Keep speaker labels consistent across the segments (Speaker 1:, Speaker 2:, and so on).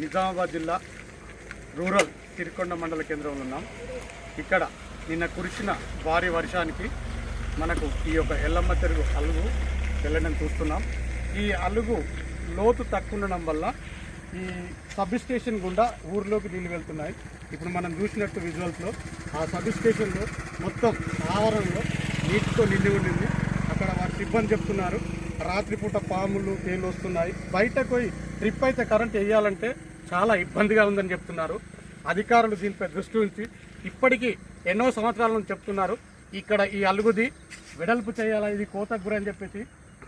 Speaker 1: నిజామాబాద్ జిల్లా రూరల్ సిరికొండ మండల కేంద్రంలో ఉన్నాం. ఇక్కడ నిన్న కురిసిన భారీ వర్షానికి మనకు ఈ యొక్క ఎల్లమ్మ చెరువు అలుగు వెళ్ళడం చూస్తున్నాం. ఈ అలుగు లోతు తక్కువ ఉండడం వల్ల ఈ సబ్ స్టేషన్ గుండా ఊర్లోకి నీళ్ళు వెళ్తున్నాయి. ఇప్పుడు మనం చూసినట్టు విజువల్స్లో ఆ సబ్ స్టేషన్లో మొత్తం ఆవరణలో నీటితో నిండి ఉండింది. అక్కడ వారి సిబ్బంది చెప్తున్నారు రాత్రిపూట పాములు తేలు వస్తున్నాయి. బయటకు పోయి ట్రిప్ అయితే కరెంట్ వేయాలంటే చాలా ఇబ్బందిగా ఉందని చెప్తున్నారు. అధికారులు దీనిపై దృష్టి ఉంచి ఇప్పటికీ ఎన్నో సంవత్సరాల నుంచి చెప్తున్నారు. ఇక్కడ ఈ అలుగుది వెడల్పు చేయాలా ఇది కోతకు గురి అని చెప్పేసి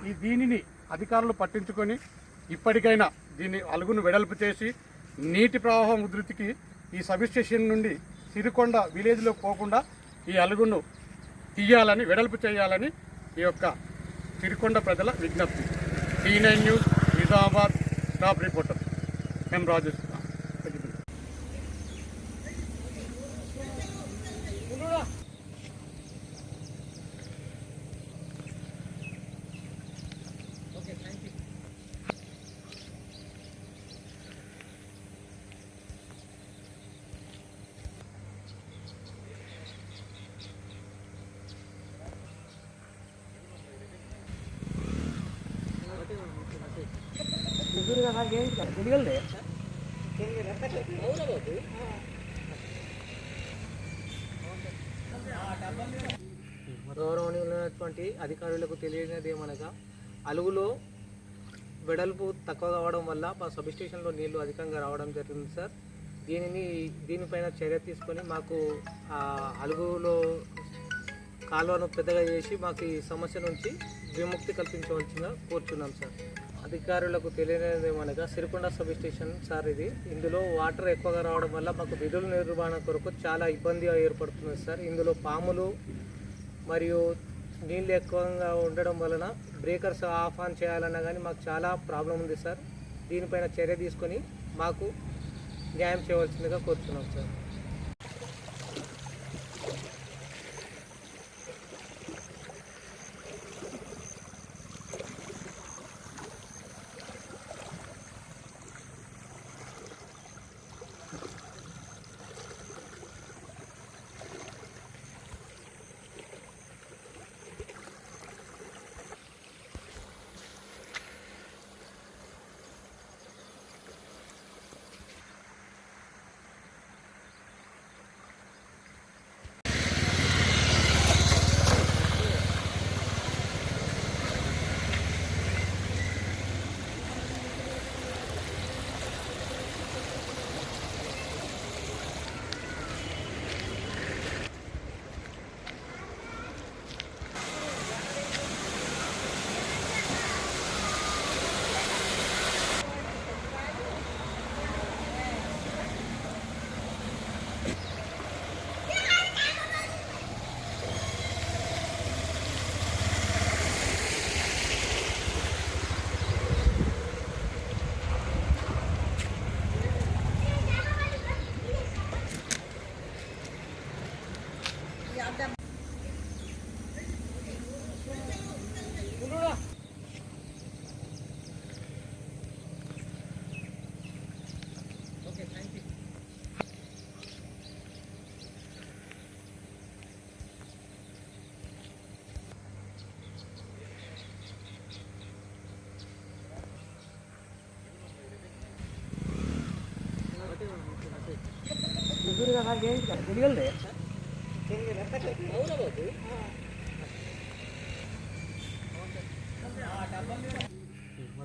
Speaker 1: ఈ దీనిని అధికారులు పట్టించుకొని ఇప్పటికైనా దీన్ని అలుగును వెడల్పు చేసి నీటి ప్రవాహం ఉధృతికి ఈ సబ్ స్టేషన్ నుండి సిరికొండ విలేజ్లో పోకుండా ఈ అలుగును తీయాలని వెడల్పు చేయాలని ఈ యొక్క సిరికొండ ప్రజల విజ్ఞప్తి. T nine news Nizamabad top reporter. M Raju
Speaker 2: గౌరవనీయులైనటువంటి అధికారులకు తెలియనిది ఏమనగా అలుగులో వెడల్పు తక్కువ కావడం వల్ల మా సబ్ స్టేషన్లో నీళ్ళు అధికంగా రావడం జరిగింది సార్. దీనిని దీనిపైన చర్య తీసుకొని మాకు అలుగులో కాలువను పెద్దగా చేసి మాకు ఈ సమస్య నుంచి విముక్తి కల్పించవలసిందిగా కోరుచున్నాం సార్. అధికారులకు తెలియనిది ఏమనగా సిరికొండ సబ్ స్టేషన్ సార్ ఇది. ఇందులో వాటర్ ఎక్కువగా రావడం వల్ల మాకు విధుల నిర్వహణ కొరకు చాలా ఇబ్బంది ఏర్పడుతుంది సార్. ఇందులో పాములు మరియు నీళ్ళు ఎక్కువగా ఉండడం వలన బ్రేకర్స్ ఆఫ్ ఆన్ చేయాలన్నా కానీ మాకు చాలా ప్రాబ్లం ఉంది సార్. దీనిపైన చర్య తీసుకొని మాకు న్యాయం చేయవలసిందిగా కోరుతున్నాం సార్.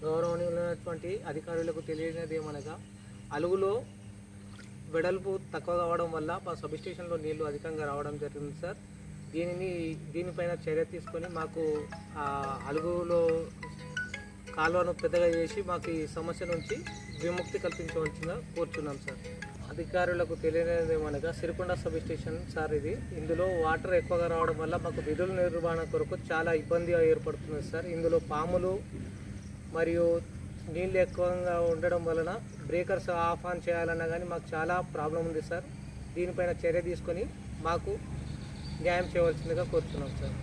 Speaker 2: గౌరవనీయులైనటువంటి అధికారులకు తెలియనిది ఏమనగా అలుగులో వెడల్పు తక్కువ కావడం వల్ల మా సబ్ స్టేషన్లో నీళ్ళు అధికంగా రావడం జరిగింది సార్. దీనిని దీనిపైన చర్య తీసుకొని మాకు అలుగులో కాలువను పెద్దగా చేసి మాకు ఈ సమస్య నుంచి విముక్తి కల్పించవలసిందిగా కోరుచున్నాం సార్. అధికారులకు తెలియనిది ఏమనగా సిరికొండ సబ్ స్టేషన్ సార్ ఇది. ఇందులో వాటర్ ఎక్కువగా రావడం వల్ల మాకు విధుల నిర్వహణ కొరకు చాలా ఇబ్బంది ఏర్పడుతుంది సార్. ఇందులో పాములు మరియు నీళ్ళు ఎక్కువగా ఉండడం వలన బ్రేకర్స్ ఆఫ్ ఆన్ చేయాలన్నా కానీ మాకు చాలా ప్రాబ్లం ఉంది సార్. దీనిపైన చర్య తీసుకొని మాకు న్యాయం చేయవలసిందిగా కోరుతున్నాం సార్.